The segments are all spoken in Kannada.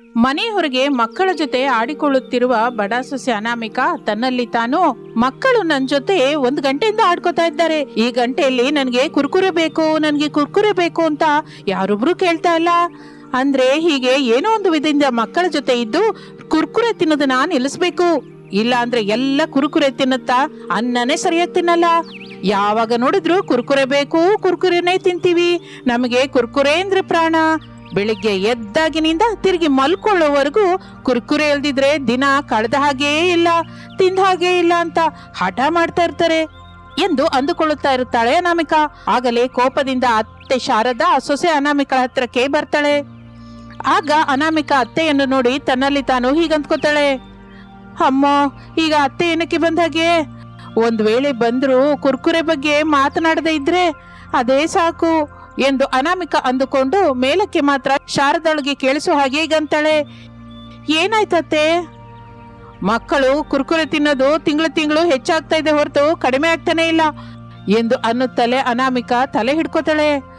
ಮನೆ ಹೊರಗೆ ಮಕ್ಕಳ ಜೊತೆ ಆಡಿಕೊಳ್ಳುತ್ತಿರುವ ಬಡ ಅನಾಮಿಕಾ ತನ್ನಲ್ಲಿ ತಾನು ಮಕ್ಕಳು ನನ್ ಜೊತೆ ಒಂದ್ ಗಂಟೆಯಿಂದ ಆಡ್ಕೋತಾ ಇದ್ದಾರೆ. ಈ ಗಂಟೆಯಲ್ಲಿ ನನ್ಗೆ ಕುರ್ಕುರೆ ಬೇಕು, ನನ್ಗೆ ಕುರ್ಕುರೆ ಬೇಕು ಅಂತ ಯಾರೊಬ್ರು ಕೇಳ್ತಾ ಇಲ್ಲ. ಅಂದ್ರೆ ಹೀಗೆ ಏನೋ ಒಂದು ವಿಧದಿಂದ ಮಕ್ಕಳ ಜೊತೆ ಇದ್ದು ಕುರ್ಕುರೆ ತಿನ್ನೋದನ್ನ ನಿಲ್ಲಿಸ್ಬೇಕು. ಇಲ್ಲ ಅಂದ್ರೆ ಎಲ್ಲ ಕುರುಕುರೆ ತಿನ್ನುತ್ತಾ ಅನ್ನನೇ ಸರಿಯಾಗಿ ತಿನ್ನಲ್ಲ. ಯಾವಾಗ ನೋಡಿದ್ರು ಕುರ್ಕುರೆ ಬೇಕು, ಕುರ್ಕುರೆನೇ ತಿಂತೀವಿ. ನಮಗೆ ಕುರ್ಕುರೆ ಅಂದ್ರೆ ಪ್ರಾಣ. ಬೆಳಿಗ್ಗೆ ಎದ್ದಾಗಿನಿಂದ ತಿರುಗಿ ಮಲ್ಕೊಳ್ಳೋವರೆಗೂ ಕುರ್ಕುರೆ ಇಲ್ದಿದ್ರೆ ದಿನ ಕಳೆದ ಹಾಗೇ ಇಲ್ಲ, ತಿಂದ ಹಾಗೇ ಇಲ್ಲ ಅಂತ ಹಠ ಮಾಡ್ತಾ ಇರ್ತಾರೆ ಎಂದು ಅಂದುಕೊಳ್ಳುತ್ತಾ ಇರುತ್ತಾಳೆ ಅನಾಮಿಕಾ. ಆಗಲೇ ಕೋಪದಿಂದ ಅತ್ತೆ ಶಾರದಾ ಸೊಸೆ ಅನಾಮಿಕಳ ಹತ್ರಕ್ಕೆ ಬರ್ತಾಳೆ. ಆಗ ಅನಾಮಿಕಾ ಅತ್ತೆಯನ್ನು ನೋಡಿ ತನ್ನಲ್ಲಿ ತಾನು ಹೀಗಂದ್ಕೋತಾಳೆ. ಅಮ್ಮ, ಈಗ ಅತ್ತೆ ಏನಕ್ಕೆ ಬಂದ ಹಾಗೆ? ಒಂದ್ ವೇಳೆ ಬಂದ್ರು ಕುರ್ಕುರೆ ಬಗ್ಗೆ ಮಾತನಾಡದೇ ಇದ್ರೆ ಅದೇ ಸಾಕು. ಎಂದು ಅನಾಮಿಕ ಅಂದುಕೊಂಡು ಮೇಲಕ್ಕೆ ಮಾತ್ರ ಶಾರದಳಿಗೆ ಕೇಳಿಸೋ ಹಾಗೆ ಈಗಂತಾಳೆ. ಏನಾಯ್ತತ್ತೆ ಮಕ್ಕಳು ಕುರ್ಕುರೆ ತಿನ್ನೋದು ತಿಂಗಳು ತಿಂಗಳು ಹೆಚ್ಚಾಗ್ತಾ ಇದೆ ಹೊರತು ಕಡಿಮೆ ಆಗ್ತಾನೆ ಇಲ್ಲ ಎಂದು ಅನ್ನುತ್ತಲೇ ಅನಾಮಿಕ ತಲೆ ಹಿಡ್ಕೋತಾಳೆ.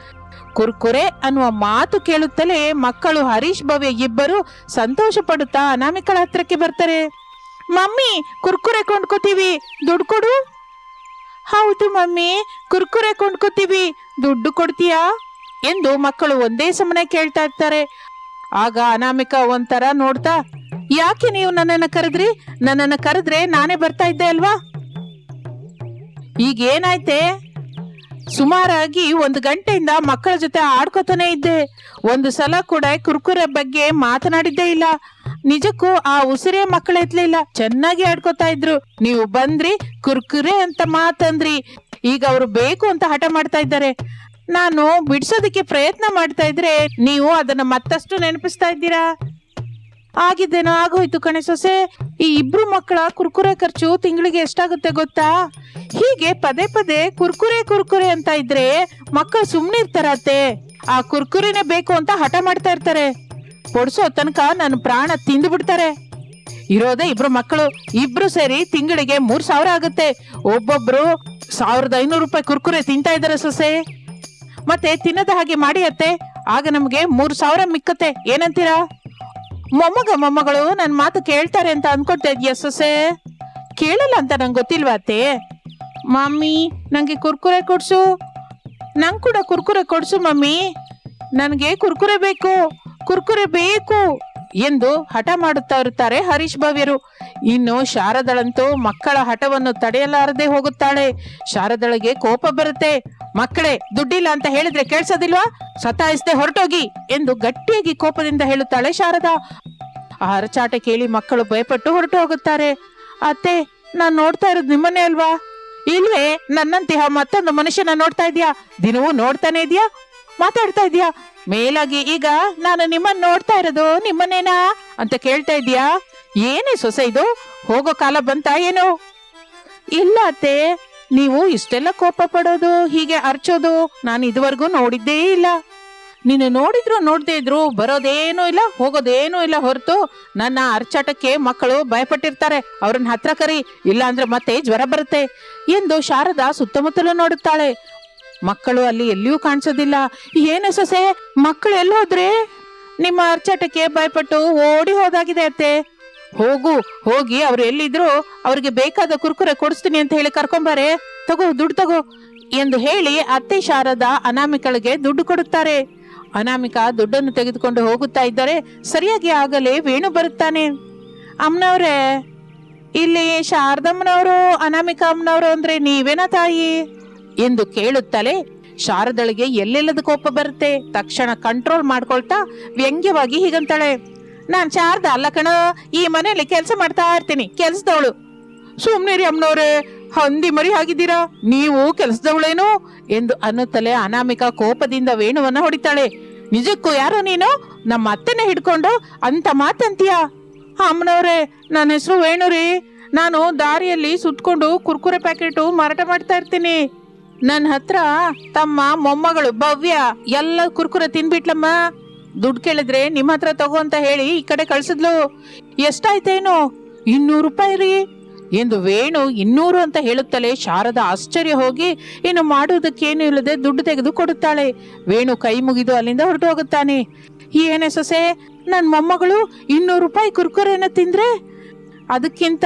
ಕುರ್ಕುರೆ ಅನ್ನುವ ಮಾತು ಕೇಳುತ್ತಲೇ ಮಕ್ಕಳು ಹರೀಶ್ ಭವ್ಯ ಇಬ್ಬರು ಸಂತೋಷ ಪಡುತ್ತಾ ಅನಾಮಿಕಳ ಹತ್ರಕ್ಕೆ ಬರ್ತಾರೆ. ಮಮ್ಮಿ, ಕುರ್ಕುರೆ ಕೊಂಡ್ಕೋತೀವಿ. ದುಡ್ಡು ಕೊಡು. ಹೌದು ಮಮ್ಮಿ, ಕುರ್ಕುರೆ ಕೊಂಡ್ಕೋತೀವಿ. ದುಡ್ಡು ಕೊಡ್ತೀಯಾ? ಎಂದು ಮಕ್ಕಳು ಒಂದೇ ಸಮನೆ ಕೇಳ್ತಾ ಇರ್ತಾರೆ. ಆಗ ಅನಾಮಿಕ ಒಂಥರ ನೋಡ್ತಾ, ಯಾಕೆ ನೀವು ನನ್ನನ್ನ ಕರೆದ್ರಿ? ನನ್ನನ್ನ ಕರೆದ್ರೆ ನಾನೇ ಬರ್ತಾ ಇದ್ದೆ ಅಲ್ವಾ? ಈಗ ಏನಾಯ್ತೆ ಸುಮಾರಾಗಿ ಒಂದು ಗಂಟೆಯಿಂದ ಮಕ್ಕಳ ಜೊತೆ ಆಡ್ಕೋತಾನೆ ಇದ್ದೆ. ಒಂದು ಸಲ ಕೂಡ ಕುರ್ಕುರೆ ಬಗ್ಗೆ ಮಾತನಾಡಿದ್ದೇ ಇಲ್ಲ. ನಿಜಕ್ಕೂ ಆ ಉಸಿರೇ ಮಕ್ಕಳು ಎತ್ಲಿಲ್ಲ. ಚೆನ್ನಾಗಿ ಆಡ್ಕೋತಾ ಇದ್ರು. ನೀವು ಬಂದ್ರಿ, ಕುರ್ಕುರೆ ಅಂತ ಮಾತಂದ್ರಿ. ಈಗ ಅವರು ಬೇಕು ಅಂತ ಹಠ ಮಾಡ್ತಾ ಇದ್ದಾರೆ. ನಾನು ಬಿಡಿಸೋದಕ್ಕೆ ಪ್ರಯತ್ನ ಮಾಡ್ತಾ ಇದ್ರೆ ನೀವು ಅದನ್ನ ಮತ್ತಷ್ಟು ನೆನಪಿಸ್ತಾ ಇದ್ದೀರಾ? ಆಗಿದ್ದೇನೋ ಆಗೋಯ್ತು ಕಣೆ ಸೊಸೆ. ಈ ಇಬ್ರು ಮಕ್ಕಳ ಕುರ್ಕುರೆ ಖರ್ಚು ತಿಂಗಳಿಗೆ ಎಷ್ಟಾಗುತ್ತೆ ಗೊತ್ತಾ? ಹೀಗೆ ಪದೇ ಪದೇ ಕುರ್ಕುರೆ ಕುರ್ಕುರೆ ಅಂತ ಇದ್ರೆ ಮಕ್ಕಳು ಸುಮ್ನೆ ಇರ್ತಾರತ್ತೆ. ಆ ಕುರ್ಕುರೆನೇ ಬೇಕು ಅಂತ ಹಠ ಮಾಡ್ತಾ ಇರ್ತಾರೆ. ಕೊಡ್ಸೋ ತನಕ ನನ್ನ ಪ್ರಾಣ ತಿಂದು ಬಿಡ್ತಾರೆ. ಇರೋದೇ ಇಬ್ರು ಮಕ್ಕಳು. ಇಬ್ರು ಸೇರಿ ತಿಂಗಳಿಗೆ ಮೂರ್ ಸಾವಿರ ಆಗುತ್ತೆ. ಒಬ್ಬೊಬ್ರು ಸಾವಿರದ ಐನೂರು ರೂಪಾಯಿ ಕುರ್ಕುರೆ ತಿಂತಾ ಇದಾರೆ ಸೊಸೆ. ಮತ್ತೆ ತಿನ್ನದ ಹಾಗೆ ಮಾಡಿ ಅತ್ತೆ. ಆಗ ನಮ್ಗೆ ಮೂರ್ ಸಾವಿರ ಮಿಕ್ಕತ್ತೆ. ಏನಂತೀರಾ? ಮೊಮ್ಮಗ ಮೊಮ್ಮಗಳು ನನ್ ಮಾತು ಕೇಳ್ತಾರೆ ಅಂತ ಅನ್ಕೊಳ್ತಾ ಇದೀಯ ಸೊಸೆ? ಕೇಳಲ್ಲ ಅಂತ ನಂಗೆ ಗೊತ್ತಿಲ್ವಾ ಅತ್ತೆ? ಮಮ್ಮಿ, ನಂಗೆ ಕುರ್ಕುರೆ ಕೊಡ್ಸು. ನಂಗೆ ಕೂಡ ಕುರ್ಕುರೆ ಕೊಡ್ಸು ಮಮ್ಮಿ. ನನಗೆ ಕುರ್ಕುರೆ ಬೇಕು. ಕುರ್ಕುರೆ ಬೇಕು. ಎಂದು ಹಠ ಮಾಡುತ್ತಾ ಇರುತ್ತಾರೆ ಹರೀಶ್ ಭವ್ಯರು. ಇನ್ನು ಶಾರದಳಂತೂ ಮಕ್ಕಳ ಹಠವನ್ನು ತಡೆಯಲಾರದೆ ಹೋಗುತ್ತಾಳೆ. ಶಾರದಳಿಗೆ ಕೋಪ ಬರುತ್ತೆ. ಮಕ್ಕಳೇ, ದುಡ್ಡಿಲ್ಲ ಅಂತ ಹೇಳಿದ್ರೆ ಕೇಳಿಸೋದಿಲ್ವಾ? ಸತಾಯಿಸದೆ ಹೊರಟೋಗಿ ಎಂದು ಗಟ್ಟಿಯಾಗಿ ಕೋಪದಿಂದ ಹೇಳುತ್ತಾಳೆ ಶಾರದಾ. ಆ ಹರಚಾಟ ಕೇಳಿ ಮಕ್ಕಳು ಭಯಪಟ್ಟು ಹೊರಟು ಹೋಗುತ್ತಾರೆ. ಅತ್ತೆ, ನಾನ್ ನೋಡ್ತಾ ಇರೋದು ನಿಮ್ಮನ್ನೇ ಅಲ್ವಾ? ಇಲ್ವೇ, ನನ್ನಂತಹ ಮತ್ತೊಂದು ಮನುಷ್ಯನ ನೋಡ್ತಾ ಇದೀಯಾ? ದಿನವೂ ನೋಡ್ತಾನೆ ಇದೀಯಾ? ಮಾತಾಡ್ತಾ ಇದೀಯಾ ಮೇಲಾಗಿ ಈಗ ನಾನು ನಿಮ್ಮನ್ನ ನೋಡ್ತಾ ಇರೋದು ನಿಮ್ಮನ್ನೇನಾ ಅಂತ ಕೇಳ್ತಾ ಇದೀಯಾ ಏನೇ ಸೊಸೆ ಇದು? ಹೋಗೋ ಕಾಲ ಬಂತಾ ಏನು? ಇಲ್ಲ ಅತ್ತೆ, ನೀವು ಇಷ್ಟೆಲ್ಲ ಕೋಪ ಪಡೋದು, ಹೀಗೆ ಅರ್ಚೋದು ನಾನು ಇದುವರೆಗೂ ನೋಡಿದ್ದೇ ಇಲ್ಲ. ನೀನು ನೋಡಿದ್ರು ನೋಡದೇ ಇದ್ರು ಬರೋದೇನೂ ಇಲ್ಲ, ಹೋಗೋದೇನೂ ಇಲ್ಲ ಹೊರತು ನನ್ನ ಅರ್ಚಾಟಕ್ಕೆ ಮಕ್ಕಳು ಭಯಪಟ್ಟಿರ್ತಾರೆ. ಅವ್ರನ್ನ ಹತ್ರ ಕರಿ ಇಲ್ಲ ಅಂದ್ರೆ ಮತ್ತೆ ಜ್ವರ ಬರುತ್ತೆ. ಎಂದು ಶಾರದಾ ಸುತ್ತಮುತ್ತಲೂ ನೋಡುತ್ತಾಳೆ. ಮಕ್ಕಳು ಅಲ್ಲಿ ಎಲ್ಲಿಯೂ ಕಾಣಿಸೋದಿಲ್ಲ. ಏನು ಸೊಸೆ, ಮಕ್ಕಳು ಎಲ್ಲೋದ್ರೆ ನಿಮ್ಮ ಅರ್ಚಾಟಕ್ಕೆ ಭಯಪಟ್ಟು ಓಡಿ ಹೋದಾಗಿದೆ ಅತ್ತೆ. ಹೋಗು, ಹೋಗಿ, ಅವ್ರು ಎಲ್ಲಿದ್ರು ಅವ್ರಿಗೆ ಬೇಕಾದ ಕುರ್ಕುರೆ ಕೊಡಿಸ್ತೀನಿ ಅಂತ ಹೇಳಿ ಕರ್ಕೊಂಬಾರೆ. ತಗೋ, ದುಡ್ಡು ತಗೋ ಎಂದು ಹೇಳಿ ಅತ್ತೆ ಶಾರದ ಅನಾಮಿಕಳಿಗೆ ದುಡ್ಡು ಕೊಡುತ್ತಾರೆ. ಅನಾಮಿಕಾ ದುಡ್ಡನ್ನು ತೆಗೆದುಕೊಂಡು ಹೋಗುತ್ತಾ ಇದ್ದರೆ ಸರಿಯಾಗಿ ಆಗಲೇ ವೇಣು ಬರುತ್ತಾನೆ. ಅಮ್ಮನವ್ರೆ, ಇಲ್ಲಿ ಶಾರದಮ್ಮನವರು, ಅನಾಮಿಕ ಅಮ್ಮನವರು ಅಂದ್ರೆ ನೀವೇನಾ ತಾಯಿ? ಎಂದು ಕೇಳುತ್ತಲೇ ಶಾರದಳಿಗೆ ಎಲ್ಲೆಲ್ಲದ ಕೋಪ ಬರುತ್ತೆ? ತಕ್ಷಣ ಕಂಟ್ರೋಲ್ ಮಾಡ್ಕೊಳ್ತಾ ವ್ಯಂಗ್ಯವಾಗಿ ಹೀಗಂತಾಳೆ. ನಾನ್ ಶಾರದ ಅಲ್ಲ ಕಣ, ಈ ಮನೆಯಲ್ಲಿ ಕೆಲಸ ಮಾಡ್ತಾ ಇರ್ತೀನಿ. ಕೆಲ್ಸದವಳು. ಸುಮ್ನಿರಿ ಅಮ್ಮನವ್ರೆ, ಹಂದಿ ಮರಿ ಆಗಿದ್ದೀರಾ? ನೀವು ಕೆಲಸದವಳೇನು? ಎಂದು ಅನ್ನುತ್ತಲೇ ಅನಾಮಿಕ ಕೋಪದಿಂದ ವೇಣುವನ್ನ ಹೊಡಿತಾಳೆ. ನಿಜಕ್ಕೂ ಯಾರೋ ನೀನು? ನಮ್ಮ ಅತ್ತೆನ ಹಿಡ್ಕೊಂಡು ಅಂತ ಮಾತಂತೀಯ? ಅಮ್ಮನವ್ರೆ, ನನ್ನ ಹೆಸರು ವೇಣು ರೀ ನಾನು ದಾರಿಯಲ್ಲಿ ಸುತ್ಕೊಂಡು ಕುರ್ಕುರೆ ಪ್ಯಾಕೆಟು ಮಾರಾಟ ಮಾಡ್ತಾ ಇರ್ತೀನಿ. ನನ್ನ ಹತ್ರ ತಮ್ಮ ಮೊಮ್ಮಗಳು ಭವ್ಯ ಎಲ್ಲ ಕುರ್ಕುರೆ ತಿನ್ಬಿಟ್ಲಮ್ಮ. ದುಡ್ಡು ಕೇಳಿದ್ರೆ ನಿಮ್ಮ ಹತ್ರ ತಗೋ ಅಂತ ಹೇಳಿ ಈ ಕಡೆ ಕಳ್ಸಿದ್ಲು. ಎಷ್ಟಾಯ್ತೇನು? ಇನ್ನೂರು ರೂಪಾಯಿ ರೀ. ಎಂದು ವೇಣು ಇನ್ನೂರು ಅಂತ ಹೇಳುತ್ತಲೇ ಶಾರದ ಆಶ್ಚರ್ಯ ಹೋಗಿ ಇನ್ನು ಮಾಡುವುದಕ್ಕೇನು ಇಲ್ಲದೆ ದುಡ್ಡು ತೆಗೆದು ಕೊಡುತ್ತಾಳೆ. ವೇಣು ಕೈ ಮುಗಿದು ಅಲ್ಲಿಂದ ಹೊರಟು ಹೋಗುತ್ತಾನೆ. ಏನೇ ಸೊಸೆ ನನ್ನ ಮೊಮ್ಮಗಳು ಇನ್ನೂರು ರೂಪಾಯಿ ಕುರ್ಕುರೆನ ತಿಂದ್ರೆ? ಅದಕ್ಕಿಂತ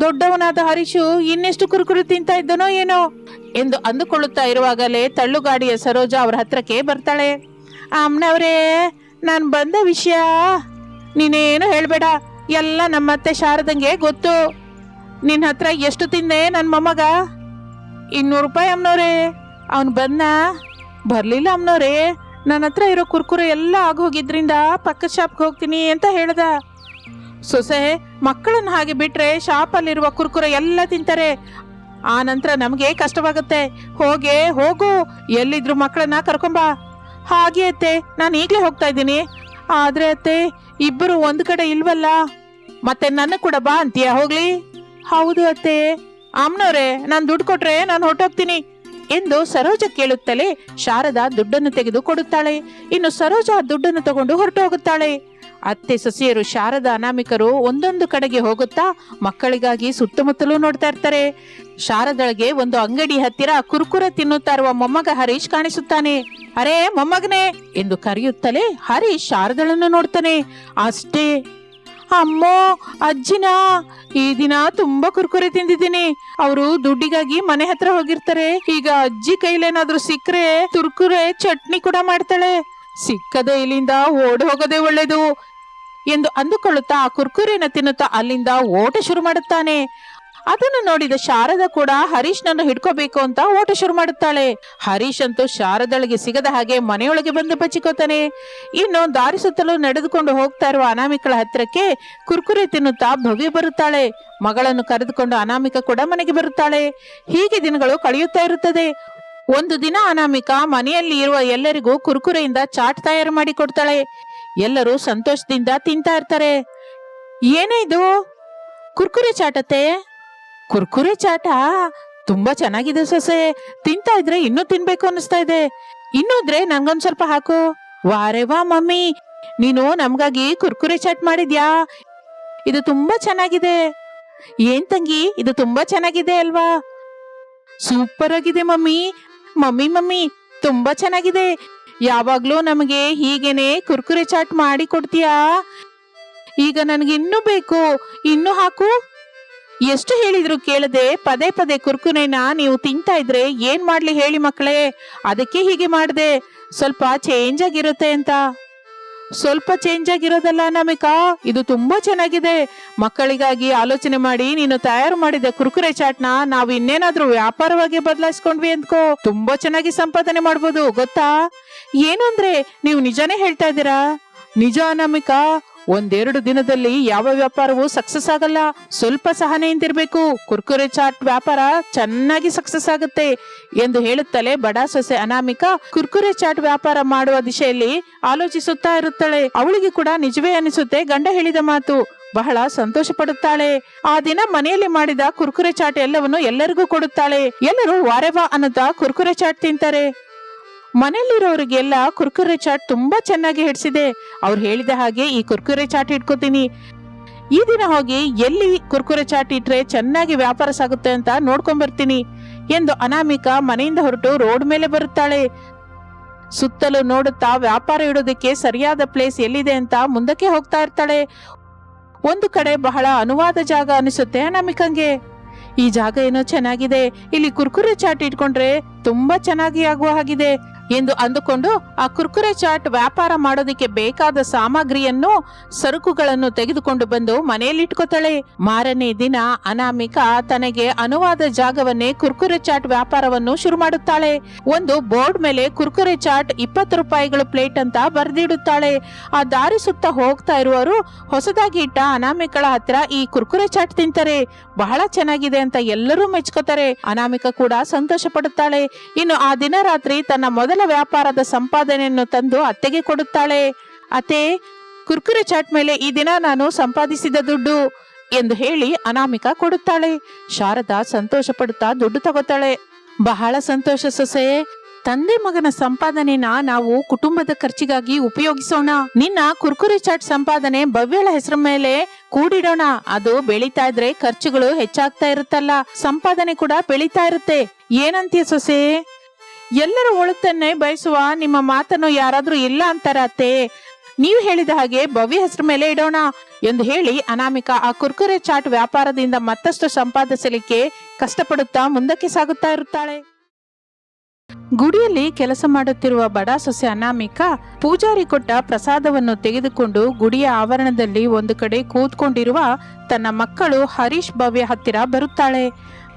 ದೊಡ್ಡವನಾದ ಹರೀಶು ಇನ್ನೆಷ್ಟು ಕುರುಕುರು ತಿಂತ ಇದ್ದನೋ ಏನೋ ಎಂದು ಅಂದುಕೊಳ್ಳುತ್ತಾ ಇರುವಾಗಲೇ ತಳ್ಳುಗಾಡಿಯ ಸರೋಜ ಅವರ ಹತ್ರಕ್ಕೆ ಬರ್ತಾಳೆ. ಅಮ್ಮನವ್ರೇ, ನಾನು ಬಂದ ವಿಷಯ ನೀನೇನು ಹೇಳಬೇಡ. ಎಲ್ಲ ನಮ್ಮತ್ತೆ ಶಾರದಂಗೆ ಗೊತ್ತು. ನಿನ್ನ ಹತ್ರ ಎಷ್ಟು ತಿಂದೆ ನನ್ನ ಮೊಮ್ಮಗ? ಇನ್ನೂರು ರೂಪಾಯಿ ಅಮ್ಮನವ್ರೆ. ಅವನು ಬಂದ? ಬರಲಿಲ್ಲ ಅಮ್ಮನವ್ರೆ. ನನ್ನ ಹತ್ರ ಇರೋ ಕುರ್ಕುರೆ ಎಲ್ಲ ಆಗೋಗಿದ್ರಿಂದ ಪಕ್ಕದ ಶಾಪ್ಗೆ ಹೋಗ್ತೀನಿ ಅಂತ ಹೇಳ್ದ. ಸೊಸೆ, ಮಕ್ಕಳನ್ನ ಹಾಗೆ ಬಿಟ್ರೆ ಶಾಪಲ್ಲಿರುವ ಕುರ್ಕುರೆ ಎಲ್ಲ ತಿಂತಾರೆ. ಆ ನಂತರ ನಮಗೆ ಕಷ್ಟವಾಗುತ್ತೆ. ಹೋಗೆ ಹೋಗು, ಎಲ್ಲಿದ್ರು ಮಕ್ಕಳನ್ನ ಕರ್ಕೊಂಬಾ. ಹಾಗೆ ಅತ್ತೆ, ನಾನು ಈಗಲೇ ಹೋಗ್ತಾ ಇದ್ದೀನಿ. ಆದ್ರೆ ಅತ್ತೆ, ಇಬ್ಬರು ಒಂದು ಕಡೆ ಇಲ್ವಲ್ಲ? ಮತ್ತೆ ನನ್ನ ಕೂಡ ಬಾ ಅಂತೀಯ ಹೋಗ್ಲಿ? ಹೌದು ಅತ್ತೆ. ಅಮ್ಮನವ್ರೆ, ನಾನು ದುಡ್ಡು ಕೊಟ್ರೆ ನಾನು ಹೊರಟೋಗ್ತೀನಿ. ಎಂದು ಸರೋಜ ಕೇಳುತ್ತಲೇ ಶಾರದಾ ದುಡ್ಡನ್ನು ತೆಗೆದು ಕೊಡುತ್ತಾಳೆ. ಇನ್ನು ಸರೋಜ ದುಡ್ಡನ್ನು ತಗೊಂಡು ಹೊರಟು ಹೋಗುತ್ತಾಳೆ ಅತ್ತೆ, ಸೊಸೆಯರು, ಶಾರದ ಅನಾಮಿಕರು ಒಂದೊಂದು ಕಡೆಗೆ ಹೋಗುತ್ತಾ ಮಕ್ಕಳಿಗಾಗಿ ಸುತ್ತಮುತ್ತಲೂ ನೋಡ್ತಾ ಇರ್ತಾರೆ. ಶಾರದೊಳಗೆ ಒಂದು ಅಂಗಡಿ ಹತ್ತಿರ ಕುರುಕುರೆ ತಿನ್ನುತ್ತಾ ಇರುವ ಮೊಮ್ಮಗ ಹರೀಶ್ ಕಾಣಿಸುತ್ತಾನೆ. ಅರೇ ಮೊಮ್ಮಗನೇ! ಎಂದು ಕರೆಯುತ್ತಲೇ ಹರೀಶ್ ಶಾರದಳನ್ನು ನೋಡ್ತಾನೆ. ಅಷ್ಟೇ? ಅಮ್ಮೋ, ಅಜ್ಜಿನ! ಈ ದಿನ ತುಂಬಾ ಕುರ್ಕುರೆ ತಿಂದಿದ್ದೀನಿ. ಅವರು ದುಡ್ಡಿಗಾಗಿ ಮನೆ ಹತ್ರ ಹೋಗಿರ್ತಾರೆ. ಈಗ ಅಜ್ಜಿ ಕೈಲೇನಾದ್ರೂ ಸಿಕ್ಕರೆ ತುರ್ಕುರೆ ಚಟ್ನಿ ಕೂಡ ಮಾಡ್ತಾಳೆ. ಸಿಕ್ಕದೆ ಇಲ್ಲಿಂದ ಓಡ್ ಹೋಗೋದೇ ಒಳ್ಳೇದು. ಎಂದು ಅಂದುಕೊಳ್ಳುತ್ತಾ ಆ ಕುರ್ಕುರೆನ ತಿನ್ನುತ್ತಾ ಅಲ್ಲಿಂದ ಓಟ ಶುರು ಮಾಡುತ್ತಾನೆ. ಅದನ್ನು ನೋಡಿದ ಶಾರದ ಕೂಡ ಹರೀಶ್ನನ್ನು ಹಿಡ್ಕೋಬೇಕು ಅಂತ ಓಟ ಶುರು ಮಾಡುತ್ತಾಳೆ. ಹರೀಶ್ ಅಂತೂ ಶಾರದಳಿಗೆ ಸಿಗದ ಹಾಗೆ ಮನೆಯೊಳಗೆ ಬಂದು ಬಚ್ಚಿಕೋತಾನೆ. ಇನ್ನು ದಾರಿ ಸುತ್ತಲೂ ನಡೆದುಕೊಂಡು ಹೋಗ್ತಾ ಇರುವ ಅನಾಮಿಕಳ ಹತ್ತಿರಕ್ಕೆ ಕುರ್ಕುರೆ ತಿನ್ನುತ್ತಾ ಭವ್ಯ ಬರುತ್ತಾಳೆ. ಮಗಳನ್ನು ಕರೆದುಕೊಂಡು ಅನಾಮಿಕ ಕೂಡ ಮನೆಗೆ ಬರುತ್ತಾಳೆ. ಹೀಗೆ ದಿನಗಳು ಕಳೆಯುತ್ತಾ ಇರುತ್ತದೆ. ಒಂದು ದಿನ ಅನಾಮಿಕ ಮನೆಯಲ್ಲಿ ಇರುವ ಎಲ್ಲರಿಗೂ ಕುರ್ಕುರೆಯಿಂದ ಚಾಟ್ ತಯಾರು ಮಾಡಿ ಕೊಡ್ತಾಳೆ ಎಲ್ಲರೂ ಸಂತೋಷದಿಂದ ತಿಂತಾ ಇರ್ತಾರೆ. ಏನೇ ಇದು? ಕುರ್ಕುರೆ ಚಾಟತ್ತೆ? ಕುರ್ಕುರೆ ಚಾಟ? ತುಂಬಾ ಚೆನ್ನಾಗಿದೆ ಸೊಸೆ. ತಿಂತಾ ಇದ್ರೆ ಇನ್ನೂ ತಿನ್ಬೇಕು ಅನಿಸ್ತಾ ಇದೆ. ಇನ್ನು ಇದ್ರೆ ನಂಗೊಂದ್ ಸ್ವಲ್ಪ ಹಾಕು. ವಾರೆ ವಾ ಮಮ್ಮಿ. ನೀನು ನಮ್ಗಾಗಿ ಕುರ್ಕುರೆ ಚಾಟ್ ಮಾಡಿದ್ಯಾ? ಇದು ತುಂಬಾ ಚೆನ್ನಾಗಿದೆ. ಏನ್ ತಂಗಿ? ಇದು ತುಂಬಾ ಚೆನ್ನಾಗಿದೆ ಅಲ್ವಾ? ಸೂಪರ್ ಆಗಿದೆ ಮಮ್ಮಿ. ಮಮ್ಮಿ ಮಮ್ಮಿ, ತುಂಬಾ ಚೆನ್ನಾಗಿದೆ. ಯಾವಾಗ್ಲೂ ನಮಗೆ ಹೀಗೇನೆ ಕುರ್ಕುರೆ ಚಾಟ್ ಮಾಡಿ ಕೊಡ್ತೀಯಾ? ಈಗ ನನಗೆ ಇನ್ನೂ ಬೇಕು. ಇನ್ನೂ ಹಾಕು. ಎಷ್ಟು ಹೇಳಿದ್ರು ಕೇಳದೆ ಪದೇ ಪದೇ ಕುರ್ಕುರೆನ ನೀವು ತಿಂತಾ ಇದ್ರೆ ಏನ್ ಮಾಡ್ಲಿ ಹೇಳಿ ಮಕ್ಕಳೇ? ಅದಕ್ಕೆ ಹೀಗೆ ಮಾಡಿದೆ. ಸ್ವಲ್ಪ ಚೇಂಜ್ ಆಗಿರುತ್ತೆ ಅಂತ. ಸ್ವಲ್ಪ ಚೇಂಜ್ ಆಗಿರೋದಲ್ಲ ನಮಿಕಾ? ಇದು ತುಂಬಾ ಚೆನ್ನಾಗಿದೆ. ಮಕ್ಕಳಿಗಾಗಿ ಆಲೋಚನೆ ಮಾಡಿ, ನೀನು ತಯಾರು ಮಾಡಿದ ಕುರುಕುರೆ ಚಾಟ್ನ ನಾವು ಇನ್ನೇನಾದ್ರೂ ವ್ಯಾಪಾರವಾಗಿ ಬದಲಾಯಿಸ್ಕೊಂಡ್ವಿ ಅಂದ್ಕೋ. ತುಂಬಾ ಚೆನ್ನಾಗಿ ಸಂಪಾದನೆ ಮಾಡ್ಬೋದು, ಗೊತ್ತಾ? ಏನು ಅಂದ್ರೆ, ನೀವು ನಿಜಾನೇ ಹೇಳ್ತಾ ಇದ್ದೀರಾ? ನಿಜ ಅನಾಮಿಕಾ ಒಂದೆರಡು ದಿನದಲ್ಲಿ ಯಾವ ವ್ಯಾಪಾರವೂ ಸಕ್ಸಸ್ ಆಗಲ್ಲ. ಸ್ವಲ್ಪ ಸಹನೆಯಿಂದಿರ್ಬೇಕು. ಕುರ್ಕುರೆ ಚಾಟ್ ವ್ಯಾಪಾರ ಚೆನ್ನಾಗಿ ಸಕ್ಸಸ್ ಆಗುತ್ತೆ ಎಂದು ಹೇಳುತ್ತಲೇ ಬಡ ಸೊಸೆ ಅನಾಮಿಕಾ ಕುರ್ಕುರೆ ಚಾಟ್ ವ್ಯಾಪಾರ ಮಾಡುವ ದಿಶೆಯಲ್ಲಿ ಆಲೋಚಿಸುತ್ತಾ ಇರುತ್ತಾಳೆ. ಅವಳಿಗೆ ಕೂಡ ನಿಜವೇ ಅನಿಸುತ್ತೆ ಗಂಡ ಹೇಳಿದ ಮಾತು. ಬಹಳ ಸಂತೋಷ ಪಡುತ್ತಾಳೆ ಆ ದಿನ ಮನೆಯಲ್ಲಿ ಮಾಡಿದ ಕುರ್ಕುರೆ ಚಾಟ್ ಎಲ್ಲವನ್ನು ಎಲ್ಲರಿಗೂ ಕೊಡುತ್ತಾಳೆ. ಎಲ್ಲರೂ ವಾರೆವಾ ಅನ್ನುತ್ತಾ ಕುರ್ಕುರೆ ಚಾಟ್ ತಿಂತಾರೆ. ಮನೆಯಲ್ಲಿರೋರಿಗೆಲ್ಲ ಕುರ್ಕುರೆ ಚಾಟ್ ತುಂಬಾ ಚೆನ್ನಾಗಿ ಹಿಡಿಸಿದೆ ಅವ್ರು ಹೇಳಿದ ಹಾಗೆ ಈ ಕುರ್ಕುರೆ ಚಾಟ್ ಇಟ್ಕೋತೀನಿ. ಈ ದಿನ ಹೋಗಿ ಎಲ್ಲಿ ಕುರ್ಕುರೆ ಚಾಟ್ ಇಟ್ರೆ ಚೆನ್ನಾಗಿ ವ್ಯಾಪಾರ ಸಾಗುತ್ತೆ ಅಂತ ನೋಡ್ಕೊಂಡ್ ಬರ್ತೀನಿ ಎಂದು ಅನಾಮಿಕಾ ಮನೆಯಿಂದ ಹೊರಟು ರೋಡ್ ಮೇಲೆ ಬರುತ್ತಾಳೆ. ಸುತ್ತಲೂ ನೋಡುತ್ತಾ ವ್ಯಾಪಾರ ಇಡೋದಕ್ಕೆ ಸರಿಯಾದ ಪ್ಲೇಸ್ ಎಲ್ಲಿದೆ ಅಂತ ಮುಂದಕ್ಕೆ ಹೋಗ್ತಾ ಇರ್ತಾಳೆ. ಒಂದು ಕಡೆ ಬಹಳ ಅನುವಾದ ಜಾಗ ಅನಿಸುತ್ತೆ ಅನಾಮಿಕಂಗೆ. ಈ ಜಾಗ ಏನೋ ಚೆನ್ನಾಗಿದೆ. ಇಲ್ಲಿ ಕುರ್ಕುರೆ ಚಾಟ್ ಇಟ್ಕೊಂಡ್ರೆ ತುಂಬಾ ಚೆನ್ನಾಗಿ ಆಗುವ ಹಾಗಿದೆ. ಎಂದು ಅಂದುಕೊಂಡು ಆ ಕುರ್ಕುರೆ ಚಾಟ್ ವ್ಯಾಪಾರ ಮಾಡೋದಕ್ಕೆ ಬೇಕಾದ ಸಾಮಗ್ರಿಯನ್ನು, ಸರಕುಗಳನ್ನು ತೆಗೆದುಕೊಂಡು ಬಂದು ಮನೆಯಲ್ಲಿ ಇಟ್ಕೋತಾಳೆ. ಮಾರನೇ ದಿನ ಅನಾಮಿಕಾ ತನಗೆ ಅನುವಾದ ಜಾಗವನ್ನೇ ಕುರ್ಕುರೆ ಚಾಟ್ ವ್ಯಾಪಾರವನ್ನು ಶುರು ಮಾಡುತ್ತಾಳೆ. ಒಂದು ಬೋರ್ಡ್ ಮೇಲೆ ಕುರ್ಕುರೆ ಚಾಟ್ ಇಪ್ಪತ್ತು ರೂಪಾಯಿಗಳು ಪ್ಲೇಟ್ ಅಂತ ಬರೆದಿಡುತ್ತಾಳೆ. ಆ ದಾರಿ ಸುತ್ತ ಹೋಗ್ತಾ ಇರುವವರು ಹೊಸದಾಗಿ ಇಟ್ಟ ಅನಾಮಿಕಳ ಹತ್ರ ಈ ಕುರ್ಕುರೆ ಚಾಟ್ ತಿಂತಾರೆ. ಬಹಳ ಚೆನ್ನಾಗಿದೆ ಅಂತ ಎಲ್ಲರೂ ಮೆಚ್ಕೋತಾರೆ. ಅನಾಮಿಕ ಕೂಡ ಸಂತೋಷ ಪಡುತ್ತಾಳೆ ಇನ್ನು ಆ ದಿನ ರಾತ್ರಿ ತನ್ನ ಮೊದಲ ವ್ಯಾಪಾರದ ಸಂಪಾದನೆಯನ್ನು ತಂದು ಅತ್ತೆಗೆ ಕೊಡುತ್ತಾಳೆ. ಅತ್ತೆ, ಕುರ್ಕುರೆ ಚಾಟ್ ಮೇಲೆ ಈ ದಿನ ನಾನು ಸಂಪಾದಿಸಿದ ದುಡ್ಡು ಎಂದು ಹೇಳಿ ಅನಾಮಿಕ ಕೊಡುತ್ತಾಳೆ. ಶಾರದಾ ಸಂತೋಷ ಪಡುತ್ತಾ ದುಡ್ಡು ತಗೋತಾಳೆ. ಬಹಳ ಸಂತೋಷ ಸೊಸೆ. ತಂದೆ ಮಗನ ಸಂಪಾದನೆನ ನಾವು ಕುಟುಂಬದ ಖರ್ಚಿಗಾಗಿ ಉಪಯೋಗಿಸೋಣ. ನಿನ್ನ ಕುರ್ಕುರೆ ಚಾಟ್ ಸಂಪಾದನೆ ಭವ್ಯಳ ಹೆಸರ ಮೇಲೆ ಕೂಡಿಡೋಣ. ಅದು ಬೆಳೀತಾ ಇದ್ರೆ ಖರ್ಚುಗಳು ಹೆಚ್ಚಾಗ್ತಾ ಇರುತ್ತಲ್ಲ. ಸಂಪಾದನೆ ಕೂಡ ಬೆಳೀತಾ ಇರುತ್ತೆ. ಏನಂತೀಯ ಸೊಸೆ? ಎಲ್ಲರ ಒಳತನ್ನೇ ಬಯಸುವ ನಿಮ್ಮ ಮಾತನ್ನು ಯಾರಾದ್ರೂ ಇಲ್ಲ ಅಂತಾರ ಅತ್ತೆ? ನೀವು ಹೇಳಿದ ಹಾಗೆ ಭವ್ಯ ಹೆಸರು ಮೇಲೆ ಇಡೋಣ ಎಂದು ಹೇಳಿ ಅನಾಮಿಕಾ ಆ ಕುರ್ಕುರೆ ಚಾಟ್ ವ್ಯಾಪಾರದಿಂದ ಮತ್ತಷ್ಟು ಸಂಪಾದಿಸಲಿಕ್ಕೆ ಕಷ್ಟಪಡುತ್ತಾ ಮುಂದಕ್ಕೆ ಸಾಗುತ್ತಾ ಇರುತ್ತಾಳೆ. ಗುಡಿಯಲ್ಲಿ ಕೆಲಸ ಮಾಡುತ್ತಿರುವ ಬಡ ಸೊಸೆ ಅನಾಮಿಕಾ ಪೂಜಾರಿ ಕೊಟ್ಟ ಪ್ರಸಾದವನ್ನು ತೆಗೆದುಕೊಂಡು ಗುಡಿಯ ಆವರಣದಲ್ಲಿ ಒಂದು ಕಡೆ ಕೂತ್ಕೊಂಡಿರುವ ತನ್ನ ಮಕ್ಕಳು ಹರೀಶ್ ಭವ್ಯ ಹತ್ತಿರ ಬರುತ್ತಾಳೆ.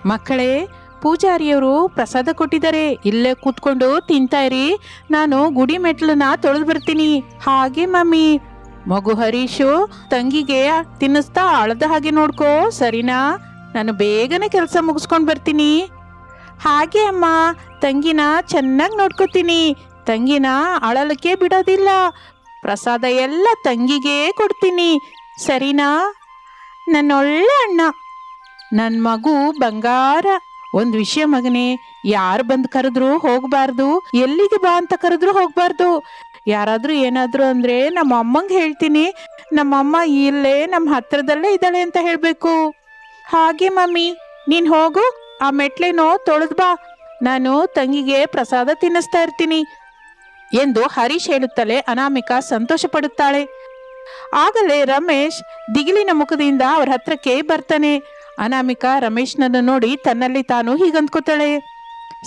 ಮಕ್ಕಳೇ ಪೂಜಾರಿಯವರು ಪ್ರಸಾದ ಕೊಟ್ಟಿದ್ದಾರೆ. ಇಲ್ಲೇ ಕೂತ್ಕೊಂಡು ತಿಂತಾ ಇರಿ. ನಾನು ಗುಡಿ ಮೆಟ್ಲನ್ನ ತೊಳೆದು ಬರ್ತೀನಿ. ಹಾಗೆ ಮಮ್ಮಿ. ಮಗು ಹರೀಶು, ತಂಗಿಗೆ ತಿನ್ನಿಸ್ತಾ ಅಳದ ಹಾಗೆ ನೋಡ್ಕೋ. ಸರಿನಾ? ನಾನು ಬೇಗನೆ ಕೆಲಸ ಮುಗಿಸ್ಕೊಂಡು ಬರ್ತೀನಿ. ಹಾಗೆ ಅಮ್ಮ. ತಂಗಿನ ಚೆನ್ನಾಗಿ ನೋಡ್ಕೋತೀನಿ. ತಂಗಿನ ಅಳಲಿಕ್ಕೆ ಬಿಡೋದಿಲ್ಲ. ಪ್ರಸಾದ ಎಲ್ಲ ತಂಗಿಗೆ ಕೊಡ್ತೀನಿ. ಸರಿನಾ? ನನ್ನೊಳ್ಳೆ ಅಣ್ಣ. ನನ್ನ ಮಗು ಬಂಗಾರ. ಒಂದು ವಿಷಯ ಮಗನೇ, ಯಾರು ಬಂದ್ ಕರೆದ್ರು ಹೋಗ್ಬಾರ್ದು, ಎಲ್ಲಿಗೆ ಬಾ ಅಂತ ಕರೆದ್ರು ಹೋಗ್ಬಾರ್ದು. ಯಾರಾದ್ರೂ ಏನಾದ್ರು ಅಂದ್ರೆ ನಮ್ಮ ಅಮ್ಮಂಗೆ ಹೇಳ್ತೀನಿ ನಮ್ಮಮ್ಮ ಇಲ್ಲೇ ನಮ್ಮ ಹತ್ರದಲ್ಲೇ ಇದ್ದಾಳೆ ಅಂತ ಹೇಳಬೇಕು. ಹಾಗೆ ಮಮ್ಮಿ, ನೀನ್ ಹೋಗು, ಆ ಮೆಟ್ಲೇನೋ ತೊಳೆದ್ ಬಾ. ನಾನು ತಂಗಿಗೆ ಪ್ರಸಾದ ತಿನ್ನಿಸ್ತಾ ಇರ್ತೀನಿ ಎಂದು ಹರೀಶ್ ಹೇಳುತ್ತಲೇ ಅನಾಮಿಕಾ ಸಂತೋಷ ಪಡುತ್ತಾಳೆ ಆಗಲೇ ರಮೇಶ್ ದಿಗಿಲಿನ ಮುಖದಿಂದ ಅವ್ರ ಹತ್ರಕ್ಕೆ ಬರ್ತಾನೆ. ಅನಾಮಿಕಾ ರಮೇಶ್ನನ್ನು ನೋಡಿ ತನ್ನಲ್ಲಿ ತಾನು ಹೀಗಂದ್ಕೋತಾಳೆ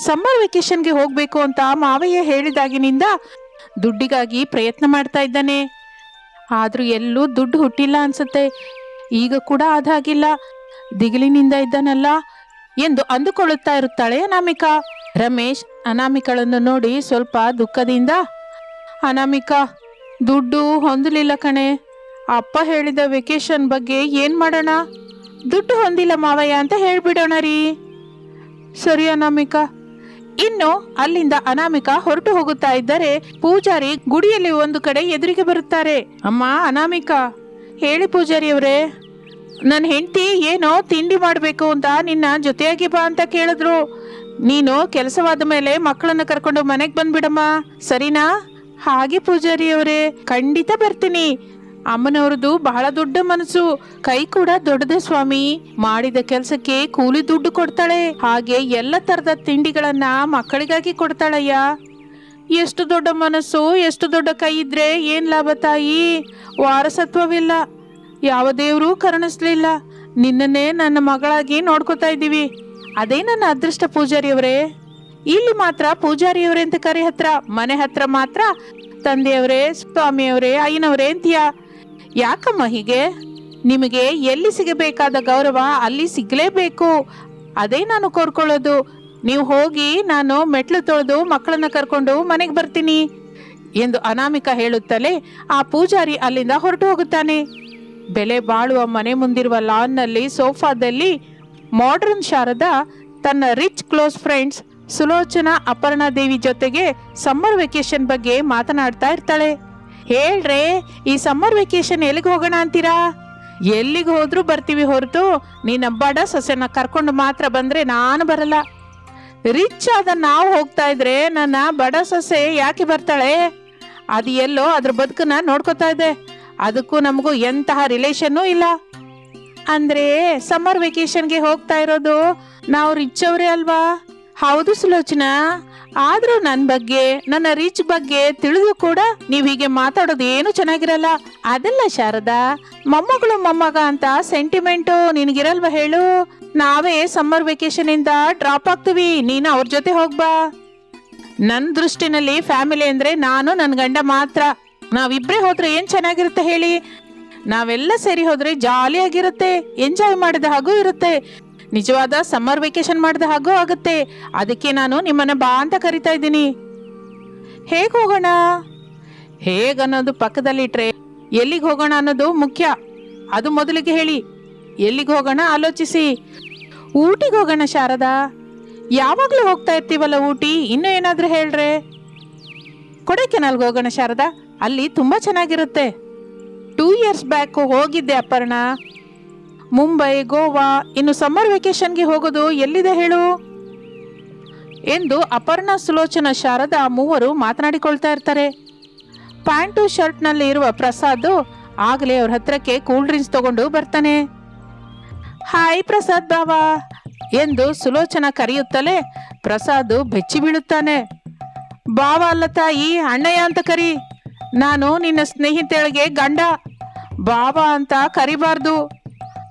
ಸಮ್ಮರ್ ವೆಕೇಶನ್ಗೆ ಹೋಗ್ಬೇಕು ಅಂತ ಮಾವಯ್ಯ ಹೇಳಿದಾಗಿನಿಂದ ದುಡ್ಡಿಗಾಗಿ ಪ್ರಯತ್ನ ಮಾಡ್ತಾ ಇದ್ದಾನೆ. ಆದ್ರೂ ಎಲ್ಲೂ ದುಡ್ಡು ಹುಟ್ಟಿಲ್ಲ ಅನ್ಸುತ್ತೆ. ಈಗ ಕೂಡ ಅದಾಗಿಲ್ಲ. ದಿಗಿಲಿನಿಂದ ಇದ್ದಾನಲ್ಲ. ಎಂದು ಅಂದುಕೊಳ್ಳುತ್ತಾ ಇರುತ್ತಾಳೆ ಅನಾಮಿಕಾ. ರಮೇಶ್ ಅನಾಮಿಕಳನ್ನು ನೋಡಿ ಸ್ವಲ್ಪ ದುಃಖದಿಂದ, ಅನಾಮಿಕಾ, ದುಡ್ಡು ಹೊಂದಲಿಲ್ಲ ಕಣೆ. ಅಪ್ಪ ಹೇಳಿದ ವೆಕೇಶನ್ ಬಗ್ಗೆ ಏನ್ ಮಾಡೋಣ? ದುಡ್ಡು ಹೊಂದಿಲ್ಲ ಮಾವಯ್ಯ ಅಂತ ಹೇಳ್ಬಿಡೋಣ ರೀ. ಸರಿ ಅನಾಮಿಕ. ಇನ್ನು ಅಲ್ಲಿಂದ ಅನಾಮಿಕ ಹೊರಟು ಹೋಗುತ್ತಾ ಇದ್ದರೆ ಪೂಜಾರಿ ಗುಡಿಯಲ್ಲಿ ಒಂದು ಕಡೆ ಎದುರಿಗೆ ಬರುತ್ತಾರೆ. ಅಮ್ಮ, ಅನಾಮಿಕ. ಹೇಳಿ ಪೂಜಾರಿ ಅವರೇ ನನ್ನ ಹೆಂಡತಿ ಏನೋ ತಿಂಡಿ ಮಾಡಬೇಕು ಅಂತ ನಿನ್ನ ಜೊತೆಯಾಗಿ ಬಾ ಅಂತ ಕೇಳಿದ್ರು. ನೀನು ಕೆಲಸವಾದ ಮೇಲೆ ಮಕ್ಕಳನ್ನು ಕರ್ಕೊಂಡು ಮನೆಗೆ ಬಂದ್ಬಿಡಮ್ಮ. ಸರಿನಾ? ಹಾಗೆ ಪೂಜಾರಿ ಅವರೇ ಖಂಡಿತ ಬರ್ತೀನಿ. ಅಮ್ಮನವ್ರದ್ದು ಬಹಳ ದೊಡ್ಡ ಮನಸ್ಸು. ಕೈ ಕೂಡ ದೊಡ್ಡದೆ ಸ್ವಾಮಿ. ಮಾಡಿದ ಕೆಲಸಕ್ಕೆ ಕೂಲಿ ದುಡ್ಡು ಕೊಡ್ತಾಳೆ. ಹಾಗೆ ಎಲ್ಲ ತರದ ತಿಂಡಿಗಳನ್ನ ಮಕ್ಕಳಿಗಾಗಿ ಕೊಡ್ತಾಳಯ್ಯ. ಎಷ್ಟು ದೊಡ್ಡ ಮನಸ್ಸು, ಎಷ್ಟು ದೊಡ್ಡ ಕೈ ಇದ್ರೆ ಏನ್ ಲಾಭ ತಾಯಿ? ವಾರಸತ್ವವಿಲ್ಲ. ಯಾವ ದೇವರು ಕರುಣಿಸ್ಲಿಲ್ಲ. ನಿನ್ನನ್ನೇ ನನ್ನ ಮಗಳಾಗಿ ನೋಡ್ಕೊತಾ ಇದ್ದೀವಿ. ಅದೇ ನನ್ನ ಅದೃಷ್ಟ ಪೂಜಾರಿಯವರೇ. ಇಲ್ಲಿ ಮಾತ್ರ ಪೂಜಾರಿಯವರೇ ಅಂತ ಕರೆ ಹತ್ರ, ಮನೆ ಹತ್ರ ಮಾತ್ರ ತಂದೆಯವರೇ, ಸ್ವಾಮಿಯವರೇ, ಅಯ್ಯನವರೇ ಅಂತೀಯ. ಯಾಕಮ್ಮ ಹೀಗೆ? ನಿಮಗೆ ಎಲ್ಲಿ ಸಿಗಬೇಕಾದ ಗೌರವ ಅಲ್ಲಿ ಸಿಗಲೇಬೇಕು. ಅದೇ ನಾನು ಕೋರ್ಕೊಳ್ಳೋದು. ನೀವು ಹೋಗಿ ನಾನು ಮೆಟ್ಲು ತೊಳೆದು ಮಕ್ಕಳನ್ನ ಕರ್ಕೊಂಡು ಮನೆಗೆ ಬರ್ತೀನಿ ಎಂದು ಅನಾಮಿಕ ಹೇಳುತ್ತಲೇ ಆ ಪೂಜಾರಿ ಅಲ್ಲಿಂದ ಹೊರಟು ಹೋಗುತ್ತಾನೆ. ಬೆಲೆ ಬಾಳುವ ಮನೆ ಮುಂದಿರುವ ಲಾನ್ನಲ್ಲಿ ಸೋಫಾದಲ್ಲಿ ಮಾಡ್ರನ್ ಶಾರದ ತನ್ನ rich close friends Sulochana Aparna Devi ಜೊತೆಗೆ ಸಮ್ಮರ್ ವೆಕೇಶನ್ ಬಗ್ಗೆ ಮಾತನಾಡ್ತಾ ಇರ್ತಾಳೆ. ಹೇಳ್ರೆ, ಈ ಸಮ್ಮರ್ ವೆಕೇಶನ್ ಎಲ್ಲಿಗೆ ಹೋಗೋಣ ಅಂತೀರಾ? ಎಲ್ಲಿಗೆ ಹೋದ್ರೂ ಬರ್ತೀವಿ ಹೊರತು ನೀನ ಬಡ ಸೊಸೆನ ಕರ್ಕೊಂಡು ಮಾತ್ರ ಬಂದ್ರೆ ನಾನು ಬರಲ್ಲ. ರಿಚ್ ಆದ ನಾವು ಹೋಗ್ತಾ ಇದ್ರೆ ನನ್ನ ಬಡ ಸೊಸೆ ಯಾಕೆ ಬರ್ತಾಳೆ? ಅದು ಎಲ್ಲೋ ಅದ್ರ ಬದುಕನ್ನ ನೋಡ್ಕೋತಾ ಇದೆ. ಅದಕ್ಕೂ ನಮಗೂ ಎಂತಹ ರಿಲೇಷನ್ನೂ ಇಲ್ಲ. ಅಂದ್ರೆ ಸಮ್ಮರ್ ವೆಕೇಶನ್ಗೆ ಹೋಗ್ತಾ ಇರೋದು ನಾವು ರಿಚ್ ಅವರೇ ಅಲ್ವಾ? ಹೌದು ಸುಲೋಚನಾ. ಆದರೂ ನನ್ನ ಬಗ್ಗೆ, ನನ್ನ ರೀಚ್ ಬಗ್ಗೆ ತಿಳಿದು ಕೂಡ ನೀವ್ ಹೀಗೆ ಮಾತಾಡೋದು ಏನು ಚೆನ್ನಾಗಿರಲ್ಲ. ಅದಲ್ಲ ಶಾರದಾ, ಮೊಮ್ಮಗಳು ಮೊಮ್ಮಗ ಅಂತ ಸೆಂಟಿಮೆಂಟು ನಿನಗಿರಲ್ವ ಹೇಳು. ನಾವೇ ಸಮ್ಮರ್ ವೆಕೇಶನ್ ಇಂದ ಡ್ರಾಪ್ ಆಗ್ತೀವಿ, ನೀನು ಅವ್ರ ಜೊತೆ ಹೋಗ್ಬಾ ನನ್ನ ದೃಷ್ಟಿನಲ್ಲಿ ಫ್ಯಾಮಿಲಿ ಅಂದ್ರೆ ನಾನು ನನ್ನ ಗಂಡ ಮಾತ್ರ. ನಾವಿಬ್ರೇ ಹೋದ್ರೆ ಏನ್ ಚೆನ್ನಾಗಿರುತ್ತೆ ಹೇಳಿ. ನಾವೆಲ್ಲ ಸೇರಿ ಹೋದ್ರೆ ಜಾಲಿಯಾಗಿರುತ್ತೆ, ಎಂಜಾಯ್ ಮಾಡಿದ ಹಾಗೂ ಇರುತ್ತೆ. ನಿಜವಾದ ಸಮ್ಮರ್ ವೆಕೇಶನ್ ಮಾಡಿದ ಹಾಗೂ ಆಗುತ್ತೆ. ಅದಕ್ಕೆ ನಾನು ನಿಮ್ಮನ್ನ ಬಾ ಅಂತ ಕರಿತಾ ಇದ್ದೀನಿ. ಹೇಗೆ ಹೋಗೋಣ? ಹೇಗನ್ನೋದು ಪಕ್ಕದಲ್ಲಿಟ್ರೆ ಎಲ್ಲಿಗೆ ಹೋಗೋಣ ಅನ್ನೋದು ಮುಖ್ಯ. ಅದು ಮೊದಲಿಗೆ ಹೇಳಿ. ಎಲ್ಲಿಗೆ ಹೋಗೋಣ ಆಲೋಚಿಸಿ. ಊಟಿಗೆ ಹೋಗೋಣ ಶಾರದಾ. ಯಾವಾಗಲೂ ಹೋಗ್ತಾ ಇರ್ತೀವಲ್ಲ ಊಟಿ? ಇನ್ನೂ ಏನಾದರೂ ಹೇಳ್ರೆ? ಕೊಡೈಕೆನಾಲ್ಗೆ ಹೋಗೋಣ ಶಾರದಾ. ಅಲ್ಲಿ ತುಂಬಾ ಚೆನ್ನಾಗಿರುತ್ತೆ. ಟೂ ಇಯರ್ಸ್ ಬ್ಯಾಕ್ ಹೋಗಿದ್ದೆ ಅಪರ್ಣ. ಮುಂಬೈ, ಗೋವಾ, ಇನ್ನು ಸಮ್ಮರ್ ವೆಕೇಶನ್ಗೆ ಹೋಗೋದು ಎಲ್ಲಿದೆ ಹೇಳು? ಎಂದು ಅಪರ್ಣ ಸುಲೋಚನ ಶಾರದ ಮೂವರು ಮಾತನಾಡಿಕೊಳ್ತಾ ಇರ್ತಾರೆ. ಪ್ಯಾಂಟು ಶರ್ಟ್ನಲ್ಲಿ ಇರುವ ಪ್ರಸಾದ್ ಆಗಲೇ ಅವ್ರ ಹತ್ರಕ್ಕೆ ಕೂಲ್ ಡ್ರಿಂಕ್ಸ್ ತಗೊಂಡು ಬರ್ತಾನೆ. ಹಾಯ್ ಪ್ರಸಾದ್ ಬಾವಾ ಎಂದು ಸುಲೋಚನ ಕರೆಯುತ್ತಲೇ ಪ್ರಸಾದ್ ಬೆಚ್ಚಿ ಬೀಳುತ್ತಾನೆ. ಬಾವ ಅಲ್ಲ ತಾಯಿ, ಅಣ್ಣಯ್ಯ ಅಂತ ಕರಿ. ನಾನು ನಿನ್ನ ಸ್ನೇಹಿತೆಯಳಿಗೆ ಗಂಡ. ಬಾಬಾ ಅಂತ ಕರಿಬಾರ್ದು.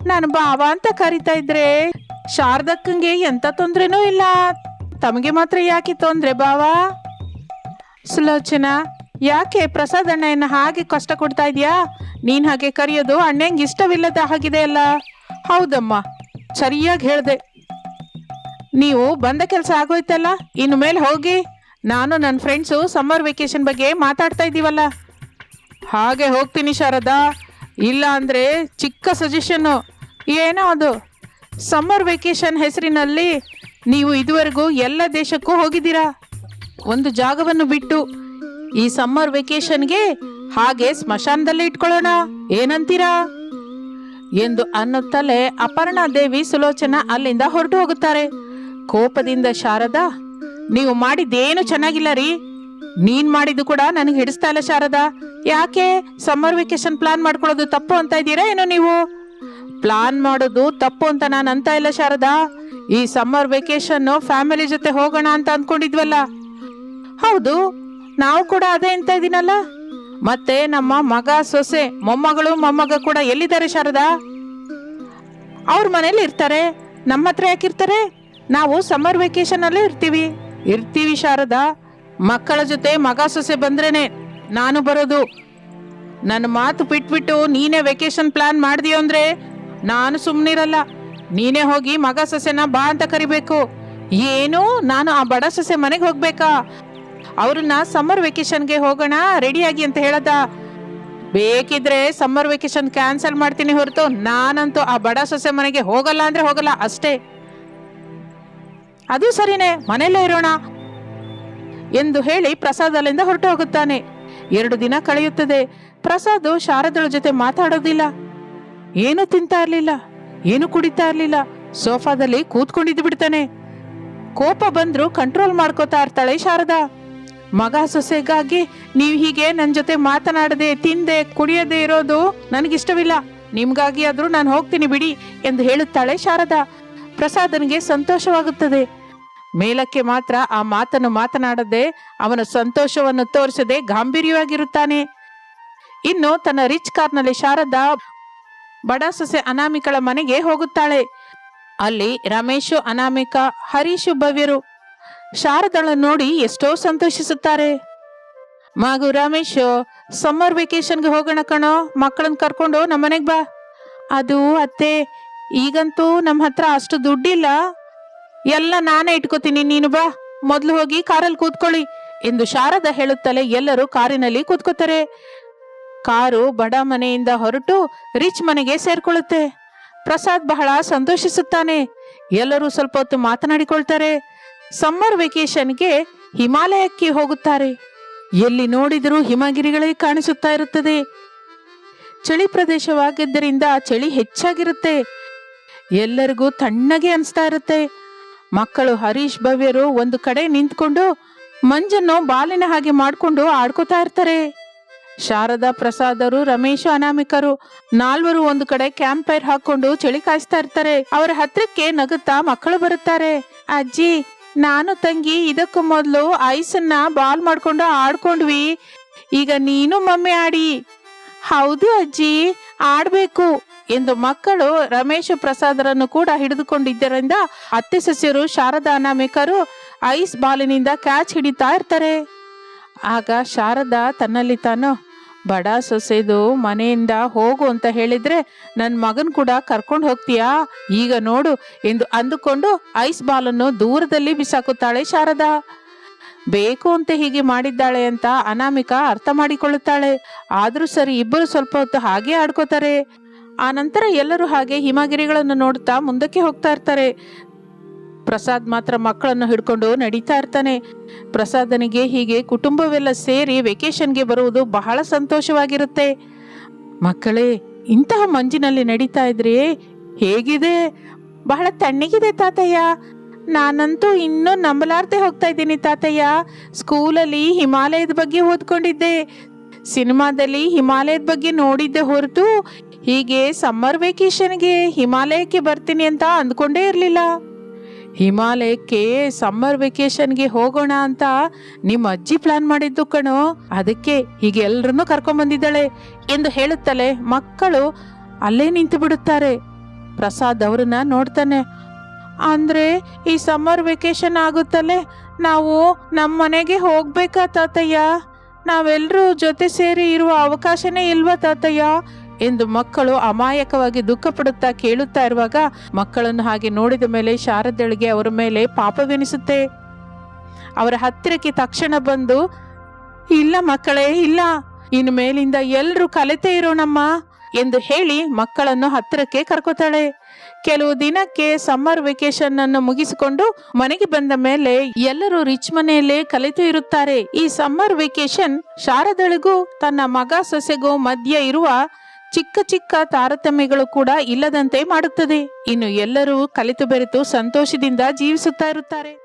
ನಾನು ಬಾಬಾ ಅಂತ ಕರಿತಾ ಇದ್ರೆ ಶಾರದಕ್ಕಂಗೆ ಎಂತ ತೊಂದ್ರೆನೂ ಇಲ್ಲ. ತಮಗೆ ಮಾತ್ರ ಯಾಕೆ ತೊಂದ್ರೆ ಬಾವಾ? ಸುಲೋಚನಾ, ಯಾಕೆ ಪ್ರಸಾದ್ ಅಣ್ಣ ಹಾಗೆ ಕಷ್ಟ ಕೊಡ್ತಾ ಇದೆಯಾ? ನೀನ್ ಹಾಗೆ ಕರೆಯೋದು ಅಣ್ಣಂಗೆ ಇಷ್ಟವಿಲ್ಲದ ಹಾಗಿದೆ ಅಲ್ಲ. ಹೌದಮ್ಮ, ಸರಿಯಾಗಿ ಹೇಳ್ದೆ. ನೀವು ಬಂದ ಕೆಲಸ ಆಗೋಯ್ತಲ್ಲ, ಇನ್ನು ಮೇಲೆ ಹೋಗಿ. ನಾನು ನನ್ನ ಫ್ರೆಂಡ್ಸು ಸಮ್ಮರ್ ವೆಕೇಶನ್ ಬಗ್ಗೆ ಮಾತಾಡ್ತಾ ಇದ್ದೀವಲ್ಲ. ಹಾಗೆ ಹೋಗ್ತೀನಿ ಶಾರದಾ. ಇಲ್ಲ ಅಂದರೆ ಚಿಕ್ಕ ಸಜೆಷನ್ನು ಏನೋ ಅದು. ಸಮ್ಮರ್ ವೆಕೇಶನ್ ಹೆಸರಿನಲ್ಲಿ ನೀವು ಇದುವರೆಗೂ ಎಲ್ಲ ದೇಶಕ್ಕೂ ಹೋಗಿದ್ದೀರಾ? ಒಂದು ಜಾಗವನ್ನು ಬಿಟ್ಟು ಈ ಸಮ್ಮರ್ ವೆಕೇಶನ್ಗೆ ಹಾಗೆ ಸ್ಮಶಾನದಲ್ಲಿ ಇಟ್ಕೊಳ್ಳೋಣ. ಏನಂತೀರಾ? ಎಂದು ಅನ್ನುತ್ತಲೇ ಅಪರ್ಣಾ ದೇವಿ ಸುಲೋಚನಾ ಅಲ್ಲಿಂದ ಹೊರಟು ಹೋಗುತ್ತಾರೆ. ಕೋಪದಿಂದ ಶಾರದಾ, ನೀವು ಮಾಡಿದ್ದೇನು ಚೆನ್ನಾಗಿಲ್ಲ ರೀ. ನೀನ್ ಮಾಡಿದ್ದು ಕೂಡ ನನಗೆ ಹಿಡಿಸ್ತಾ ಇಲ್ಲ ಶಾರದಾ. ಯಾಕೆ? ಸಮ್ಮರ್ ವೆಕೇಶನ್ ಪ್ಲಾನ್ ಮಾಡ್ಕೊಳ್ಳೋದು ತಪ್ಪು ಅಂತ ಇದ್ದೀರಾ ಏನೋ ನೀವು? ಪ್ಲಾನ್ ಮಾಡೋದು ತಪ್ಪು ಅಂತ ನಾನು ಅಂತ ಇಲ್ಲ, ಶಾರದಾ. ಈ ಸಮ್ಮರ್ ವೆಕೇಶನ್ ಫ್ಯಾಮಿಲಿ ಜೊತೆ ಹೋಗೋಣ ಅಂತ ಅಂದ್ಕೊಂಡಿದ್ವಲ್ಲ ಹೌದು, ನಾವು ಕೂಡ ಅದೇ ಅಂತ ಇದೀನಲ್ಲ? ಮತ್ತೆ ನಮ್ಮ ಮಗ ಸೊಸೆ, ಮೊಮ್ಮಗಳು, ಮೊಮ್ಮಗ ಕೂಡ ಎಲ್ಲಿದ್ದಾರೆ, ಶಾರದಾ? ಅವ್ರ ಮನೇಲಿ ಇರ್ತಾರೆ, ನಮ್ಮ ಹತ್ರ ಯಾಕಿರ್ತಾರೆ ನಾವು ಸಮ್ಮರ್ ವೆಕೇಶನ್ ಅಲ್ಲೇ ಇರ್ತೀವಿ. ಇರ್ತೀವಿ, ಶಾರದಾ. ಮಕ್ಕಳ ಜೊತೆ ಮಗ ಸೊಸೆ ಬಂದ್ರೇನೆ ನಾನು ಬರೋದು. ನನ್ನ ಮಾತು ಬಿಟ್ಬಿಟ್ಟು ನೀನೇ ವೆಕೇಶನ್ ಪ್ಲಾನ್ ಮಾಡಿದೀಯ ಅಂದ್ರೆ ನಾನು ಸುಮ್ಮನಿರಲ್ಲ ನೀನೇ ಹೋಗಿ ಮಗ ಸೊಸೆನ ಬಾ ಅಂತ ಕರಿಬೇಕು. ಏನು ನಾನು ಆ ಬಡ ಸೊಸೆ ಮನೆಗೆ ಹೋಗ್ಬೇಕಾ? ಅವ್ರನ್ನ ಸಮ್ಮರ್ ವೆಕೇಶನ್ಗೆ ಹೋಗೋಣ, ರೆಡಿಯಾಗಿ ಅಂತ ಹೇಳದ. ಬೇಕಿದ್ರೆ ಸಮ್ಮರ್ ವೆಕೇಶನ್ ಕ್ಯಾನ್ಸಲ್ ಮಾಡ್ತೀನಿ ಹೊರತು, ನಾನಂತೂ ಆ ಬಡ ಸೊಸೆ ಮನೆಗೆ ಹೋಗಲ್ಲ ಅಂದ್ರೆ ಹೋಗಲ್ಲ, ಅಷ್ಟೇ. ಅದು ಸರಿನೇ, ಮನೆಯಲ್ಲೇ ಇರೋಣ ಎಂದು ಹೇಳಿ ಪ್ರಸಾದ್ ಅಲ್ಲಿಂದ ಹೊರಟು ಹೋಗುತ್ತಾನೆ ಎರಡು ದಿನ ಕಳೆಯುತ್ತದೆ. ಪ್ರಸಾದ್ ಶಾರದಳ ಜೊತೆ ಮಾತಾಡೋದಿಲ್ಲ. ಏನು ತಿಂತಾ ಇರ್ಲಿಲ್ಲ, ಏನು ಕುಡಿತಾ ಇರ್ಲಿಲ್ಲ, ಸೋಫಾದಲ್ಲಿ ಕೂತ್ಕೊಂಡಿದ್ದು ಬಿಡ್ತಾನೆ. ಕೋಪ ಬಂದ್ರು ಕಂಟ್ರೋಲ್ ಮಾಡ್ಕೋತಾ ಇರ್ತಾಳೆ ಶಾರದಾ. ಮಗ ಸೊಸೆಗಾಗಿ ನೀವು ಹೀಗೆ ನನ್ನ ಜೊತೆ ಮಾತನಾಡದೆ, ತಿಂದೆ, ಕುಡಿಯದೆ ಇರೋದು ನನಗಿಷ್ಟವಿಲ್ಲ. ನಿಮ್ಗಾಗಿ ಆದ್ರೂ ನಾನು ಹೋಗ್ತೀನಿ ಬಿಡಿ ಎಂದು ಹೇಳುತ್ತಾಳೆ ಶಾರದಾ. ಪ್ರಸಾದನಿಗೆ ಸಂತೋಷವಾಗುತ್ತದೆ. ಮೇಲಕ್ಕೆ ಮಾತ್ರ ಆ ಮಾತನ್ನು ಮಾತನಾಡದೆ ಅವನ ಸಂತೋಷವನ್ನು ತೋರಿಸದೆ ಗಾಂಭೀರ್ಯವಾಗಿರುತ್ತಾನೆ. ಇನ್ನು ತನ್ನ ರಿಚ್ ಕಾರ್ನಲ್ಲಿ ಶಾರದಾ ಬಡ ಸೊಸೆ ಅನಾಮಿಕಳ ಮನೆಗೆ ಹೋಗುತ್ತಾಳೆ. ಅಲ್ಲಿ ರಮೇಶು, ಅನಾಮಿಕ, ಹರೀಶು ಭವ್ಯರು ಶಾರದಳ ನೋಡಿ ಎಷ್ಟೋ ಸಂತೋಷಿಸುತ್ತಾರೆ. ಮಗು ರಮೇಶ್, ಸಮ್ಮರ್ ವೆಕೇಶನ್ಗೆ ಹೋಗೋಣ ಕಣೋ, ಮಕ್ಕಳನ್ನ ಕರ್ಕೊಂಡು ನಮ್ಮ ಮನೆಗೆ ಬಾ. ಅದು ಅತ್ತೆ, ಈಗಂತೂ ನಮ್ಮ ಹತ್ರ ಅಷ್ಟು ದುಡ್ಡಿಲ್ಲ. ಎಲ್ಲ ನಾನೇ ಇಟ್ಕೋತೀನಿ, ನೀನು ಬಾ. ಮೊದಲು ಹೋಗಿ ಕಾರಲ್ಲಿ ಕೂತ್ಕೊಳ್ಳಿ, ಎಂದು ಶಾರದ ಹೇಳುತ್ತಲೇ ಎಲ್ಲರೂ ಕಾರಿನಲ್ಲಿ ಕೂತ್ಕೋತಾರೆ. ಕಾರು ಬಡ ಮನೆಯಿಂದ ಹೊರಟು ರಿಚ್ ಮನೆಗೆ ಸೇರ್ಕೊಳ್ಳುತ್ತೆ. ಪ್ರಸಾದ್ ಬಹಳ ಸಂತೋಷಿಸುತ್ತಾನೆ. ಎಲ್ಲರೂ ಸ್ವಲ್ಪ ಹೊತ್ತು ಮಾತನಾಡಿಕೊಳ್ತಾರೆ. ಸಮ್ಮರ್ ವೆಕೇಶನ್ಗೆ ಹಿಮಾಲಯಕ್ಕೆ ಹೋಗುತ್ತಾರೆ. ಎಲ್ಲಿ ನೋಡಿದರೂ ಹಿಮಗಿರಿಗಳೇ ಕಾಣಿಸುತ್ತಾ ಇರುತ್ತದೆ. ಚಳಿ ಪ್ರದೇಶವಾಗಿದ್ದರಿಂದ ಚಳಿ ಹೆಚ್ಚಾಗಿರುತ್ತೆ. ಎಲ್ಲರಿಗೂ ತಣ್ಣಗೆ ಅನಿಸ್ತಾ ಇರುತ್ತೆ. ಮಕ್ಕಳು ಹರೀಶ್ ಭವ್ಯರು ಒಂದು ಕಡೆ ನಿಂತ್ಕೊಂಡು ಮಂಜನ್ನು ಬಾಲಿನ ಹಾಗೆ ಮಾಡಿಕೊಂಡು ಆಡ್ಕೋತಾ ಇರ್ತಾರೆ. ಶಾರದಾ ಪ್ರಸಾದರು, ರಮೇಶ್ ಅನಾಮಿಕರು ನಾಲ್ವರು ಒಂದು ಕಡೆ ಕ್ಯಾಂಪ್ ಫೈರ್ ಹಾಕೊಂಡು ಚಳಿ ಕಾಯಿಸ್ತಾ ಇರ್ತಾರೆ. ಅವರ ಹತ್ರಕ್ಕೆ ನಗುತ್ತಾ ಮಕ್ಕಳು ಬರುತ್ತಾರೆ. ಅಜ್ಜಿ, ನಾನು ತಂಗಿ, ಇದಕ್ಕೂ ಮೊದಲು ಐಸನ್ನ ಬಾಲ್ ಮಾಡ್ಕೊಂಡು ಆಡ್ಕೊಂಡ್ವಿ. ಈಗ ನೀನು ಮಮ್ಮಿ ಆಡಿ. ಹೌದು ಅಜ್ಜಿ, ಆಡ್ಬೇಕು ಎಂದು ಮಕ್ಕಳು ರಮೇಶ್ ಪ್ರಸಾದರನ್ನು ಕೂಡ ಹಿಡಿದುಕೊಂಡಿದ್ದರಿಂದ ಅತ್ತೆ, ಸಸ್ಯರು, ಶಾರದಾ ಅನಾಮಿಕರು ಐಸ್ ಬಾಲಿನಿಂದ ಕ್ಯಾಚ್ ಹಿಡಿತಾ ಇರ್ತಾರೆ. ಆಗ ಶಾರದಾ ತನ್ನಲ್ಲಿ ತಾನು, ಬಡ ಸೊಸೆದು ಮನೆಯಿಂದ ಹೋಗು ಅಂತ ಹೇಳಿದ್ರೆ ನನ್ನ ಮಗನ್ ಕೂಡ ಕರ್ಕೊಂಡು ಹೋಗ್ತೀಯಾ? ಈಗ ನೋಡು, ಎಂದು ಅಂದುಕೊಂಡು ಐಸ್ ಬಾಲನ್ನು ದೂರದಲ್ಲಿ ಬಿಸಾಕುತ್ತಾಳೆ ಶಾರದಾ. ಬೇಕು ಅಂತ ಹೀಗೆ ಮಾಡಿದ್ದಾಳೆ ಅಂತ ಅನಾಮಿಕ ಅರ್ಥ ಮಾಡಿಕೊಳ್ಳುತ್ತಾಳೆ. ಆದ್ರೂ ಸರಿ ಇಬ್ಬರು ಸ್ವಲ್ಪ ಹೊತ್ತು ಹಾಗೆ ಆಡ್ಕೋತಾರೆ. ಆ ನಂತರ ಎಲ್ಲರೂ ಹಾಗೆ ಹಿಮಗಿರಿಗಳನ್ನು ನೋಡ್ತಾ ಮುಂದಕ್ಕೆ ಹೋಗ್ತಾ ಇರ್ತಾರೆ. ಪ್ರಸಾದ್ ಮಾತ್ರ ಮಕ್ಕಳನ್ನು ಹಿಡ್ಕೊಂಡು ನಡೀತಾ ಇರ್ತಾನೆ. ಪ್ರಸಾದನಿಗೆ ಹೀಗೆ ಕುಟುಂಬವೆಲ್ಲ ಸೇರಿ ವೆಕೇಶನ್ಗೆ ಬರುವುದು ಬಹಳ ಸಂತೋಷವಾಗಿರುತ್ತೆ. ಮಕ್ಕಳೇ, ಇಂತಹ ಮಂಜಿನಲ್ಲಿ ನಡೀತಾ ಇದ್ರಿ ಹೇಗಿದೆ? ಬಹಳ ತಣ್ಣಗಿದೆ ತಾತಯ್ಯ. ನಾನಂತೂ ಇನ್ನೂ ನಂಬಲಾರ್ದೆ ಹೋಗ್ತಾ ಇದ್ದೀನಿ ತಾತಯ್ಯ. ಸ್ಕೂಲಲ್ಲಿ ಹಿಮಾಲಯದ ಬಗ್ಗೆ ಓದ್ಕೊಂಡಿದ್ದೆ. ಸಿನಿಮಾದಲ್ಲಿ ಹಿಮಾಲಯದ ಬಗ್ಗೆ ನೋಡಿದ್ದೆ ಹೊರತು ಹೀಗೆ ಸಮ್ಮರ್ ವೆಕೇಶನ್ಗೆ ಹಿಮಾಲಯಕ್ಕೆ ಬರ್ತೀನಿ ಅಂತ ಅಂದ್ಕೊಂಡೇ ಇರಲಿಲ್ಲ. ಹಿಮಾಲಯಕ್ಕೆ ಸಮ್ಮರ್ ವೆಕೇಶನ್ಗೆ ಹೋಗೋಣ ಅಂತ ನಿಮ್ಮ ಅಜ್ಜಿ ಪ್ಲಾನ್ ಮಾಡಿದ್ದು ಕಣೋ. ಅದಕ್ಕೆ ಹೀಗೆ ಎಲ್ರನ್ನೂ ಕರ್ಕೊಂಬಂದಿದ್ದಾಳೆ ಎಂದು ಹೇಳುತ್ತಲೆ ಮಕ್ಕಳು ಅಲ್ಲೇ ನಿಂತು ಬಿಡುತ್ತಾರೆ. ಪ್ರಸಾದ್ ಅವ್ರನ್ನ ನೋಡ್ತಾನೆ. ಅಂದ್ರೆ ಈ ಸಮ್ಮರ್ ವೆಕೇಶನ್ ಆಗುತ್ತಲ್ಲೇ ನಾವು ನಮ್ಮ ಮನೆಗೆ ಹೋಗ್ಬೇಕಾ ತಾತಯ್ಯ? ನಾವೆಲ್ಲರೂ ಜೊತೆ ಸೇರಿ ಇರುವ ಅವಕಾಶನೇ ಇಲ್ವಾ ತಾತಯ್ಯ? ಎಂದು ಮಕ್ಕಳು ಅಮಾಯಕವಾಗಿ ದುಃಖ ಪಡುತ್ತಾ ಕೇಳುತ್ತಾ ಇರುವಾಗ ಮಕ್ಕಳನ್ನು ಹಾಗೆ ನೋಡಿದ ಮೇಲೆ ಶಾರದಳಿಗೆ ಅವರ ಮೇಲೆ ಪಾಪವೆನಿಸುತ್ತೆ. ಅವರ ಹತ್ತಿರಕ್ಕೆ ತಕ್ಷಣ ಬಂದು, ಇಲ್ಲ ಮಕ್ಕಳೇ, ಇಲ್ಲ. ಇನ್ನು ಮೇಲಿಂದ ಎಲ್ಲರೂ ಕಲಿತೇ ಇರೋಣಮ್ಮ ಎಂದು ಹೇಳಿ ಮಕ್ಕಳನ್ನು ಹತ್ತಿರಕ್ಕೆ ಕರ್ಕೋತಾಳೆ. ಕೆಲವು ದಿನಕ್ಕೆ ಸಮ್ಮರ್ ವೆಕೇಶನ್ ಅನ್ನು ಮುಗಿಸಿಕೊಂಡು ಮನೆಗೆ ಬಂದ ಮೇಲೆ ಎಲ್ಲರೂ ರಿಚ್ ಮನೆಯಲ್ಲೇ ಕಲಿತು ಇರುತ್ತಾರೆ. ಈ ಸಮ್ಮರ್ ವೆಕೇಶನ್ ಶಾರದಳಿಗೂ ತನ್ನ ಮಗ ಸೊಸೆಗೂ ಮಧ್ಯ ಇರುವ ಚಿಕ್ಕ ಚಿಕ್ಕ ತಾರತಮ್ಯಗಳು ಕೂಡ ಇಲ್ಲದಂತೆ ಮಾಡುತ್ತದೆ. ಇನ್ನು ಎಲ್ಲರೂ ಕಲಿತು ಬೆರೆತು ಸಂತೋಷದಿಂದ ಜೀವಿಸುತ್ತಾ ಇರುತ್ತಾರೆ.